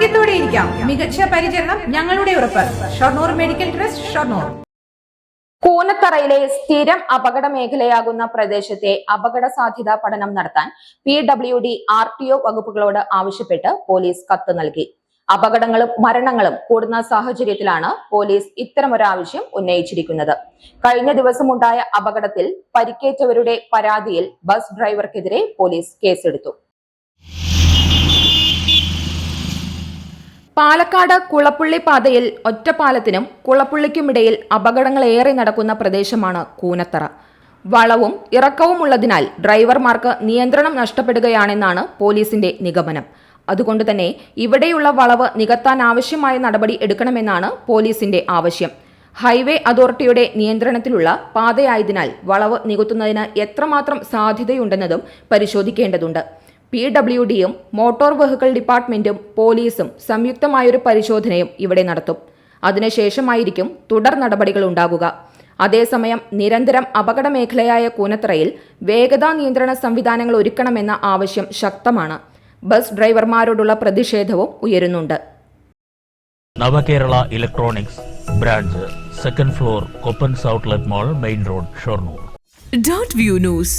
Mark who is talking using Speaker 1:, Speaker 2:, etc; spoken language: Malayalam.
Speaker 1: ആരോഗ്യത്തോടെ ഇരിക്കാം. മികച്ച പരിചരണം ഞങ്ങളുടെ ഉറപ്പ്. Shoranur medical trust Shoranur.
Speaker 2: കൂനത്തറയിലെ സ്ഥിരം അപകട മേഖലയാകുന്ന പ്രദേശത്തെ അപകട സാധ്യതാ പഠനം നടത്താൻ P W D R T O വകുപ്പുകളോട് ആവശ്യപ്പെട്ട് പോലീസ് കത്ത് നൽകി. അപകടങ്ങളും മരണങ്ങളും കൂടുന്ന സാഹചര്യത്തിലാണ് പോലീസ് ഇത്തരമൊരാവശ്യം ഉന്നയിച്ചിരിക്കുന്നത്. കഴിഞ്ഞ ദിവസമുണ്ടായ അപകടത്തിൽ പരിക്കേറ്റവരുടെ പരാതിയിൽ ബസ് ഡ്രൈവർക്കെതിരെ പോലീസ് കേസെടുത്തു. പാലക്കാട് കുളപ്പുള്ളി പാതയിൽ ഒറ്റപ്പാലത്തിനും കുളപ്പുള്ളിക്കുമിടയിൽ അപകടങ്ങളേറെ നടക്കുന്ന പ്രദേശമാണ് കൂനത്തറ. വളവും ഇറക്കവും ഉള്ളതിനാൽ ഡ്രൈവർമാർക്ക് നിയന്ത്രണം നഷ്ടപ്പെടുകയാണെന്നാണ് പോലീസിന്റെ നിഗമനം. അതുകൊണ്ട് തന്നെ ഇവിടെയുള്ള വളവ് നികത്താൻ ആവശ്യമായ നടപടി എടുക്കണമെന്നാണ് പോലീസിന്റെ ആവശ്യം. ഹൈവേ അതോറിറ്റിയുടെ നിയന്ത്രണത്തിലുള്ള പാതയായതിനാൽ വളവ് നികത്തുന്നതിന് എത്രമാത്രം സാധ്യതയുണ്ടെന്നതും പരിശോധിക്കേണ്ടതുണ്ട്. പി ഡബ്ല്യു ഡിയും മോട്ടോർ വെഹിക്കിൾ ഡിപ്പാർട്ട്മെന്റും പോലീസും സംയുക്തമായൊരു പരിശോധനയും ഇവിടെ നടത്തും. അതിനുശേഷമായിരിക്കും തുടർ നടപടികൾ ഉണ്ടാകുക. അതേസമയം നിരന്തരം അപകട മേഖലയായ കൂനത്തറയിൽ വേഗതാ നിയന്ത്രണ സംവിധാനങ്ങൾ ഒരുക്കണമെന്ന ആവശ്യം ശക്തമാണ്. ബസ് ഡ്രൈവർമാരോടുള്ള പ്രതിഷേധവും ഉയരുന്നുണ്ട്.
Speaker 3: Navakerala electronics branch second floor Koppan outlet mall main road Shoranur.
Speaker 4: Dot view news